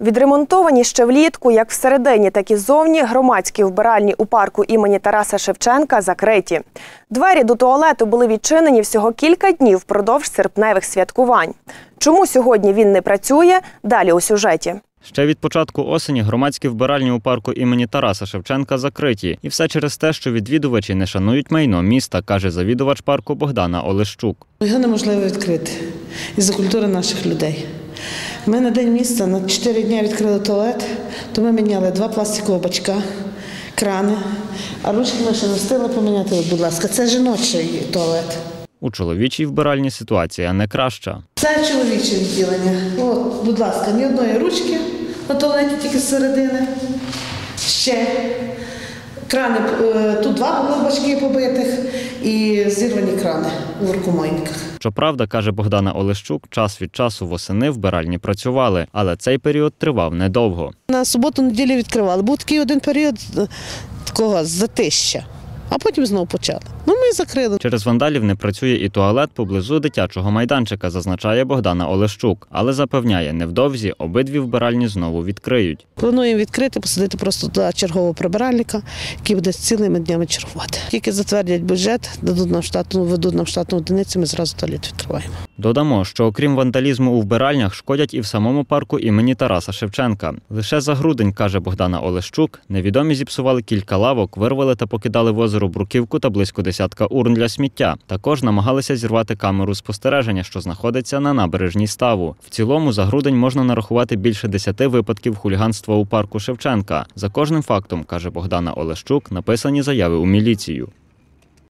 Відремонтовані ще влітку, як всередині, так і ззовні, громадські вбиральні у парку імені Тараса Шевченка закриті. Двері до туалету були відчинені всього кілька днів впродовж серпневих святкувань. Чому сьогодні він не працює? Далі у сюжеті. Ще від початку осені громадські вбиральні у парку імені Тараса Шевченка закриті. І все через те, що відвідувачі не шанують майно міста, каже завідувач парку Богдана Олещук. Його неможливо відкрити із-за культури наших людей. Ми на день міста на 4 дні відкрили туалет, то ми міняли два пластикові бачка, крани, а ручки ми ще не встигли поміняти, будь ласка. Це жіночий туалет. У чоловічій вбиральні ситуація не краща. Це чоловіче відділення. От, будь ласка, ні одної ручки на туалеті, тільки з середини. Ще крани, е, тут два було бачки побитих і зірвані крани у рукомойниках. Щоправда, каже Богдана Олещук, час від часу восени вбиральні працювали, але цей період тривав недовго. На суботу неділю відкривали. Був такий один період е, такого затища, а потім знову почали. Ну, ми закрили. Через вандалів не працює і туалет поблизу дитячого майданчика, зазначає Богдана Олещук, але запевняє, невдовзі обидві вбиральні знову відкриють. Плануємо відкрити, посадити просто туди чергового прибиральника, який буде цілими днями чергувати. Тільки затвердять бюджет, дадуть нам штатну, ведуть нам штатну одиницю, ми зразу туалет відкриваємо. Додамо, що окрім вандалізму у вбиральнях, шкодять і в самому парку імені Тараса Шевченка. Лише за грудень, каже Богдана Олещук, невідомі зіпсували кілька лавок, вирвали та покидали в озеро бруківку та близько десятка урн для сміття. Також намагалися зірвати камеру спостереження, що знаходиться на набережній ставу. В цілому за грудень можна нарахувати більше десяти випадків хуліганства у парку Шевченка. За кожним фактом, каже Богдана Олещук, написані заяви у міліцію.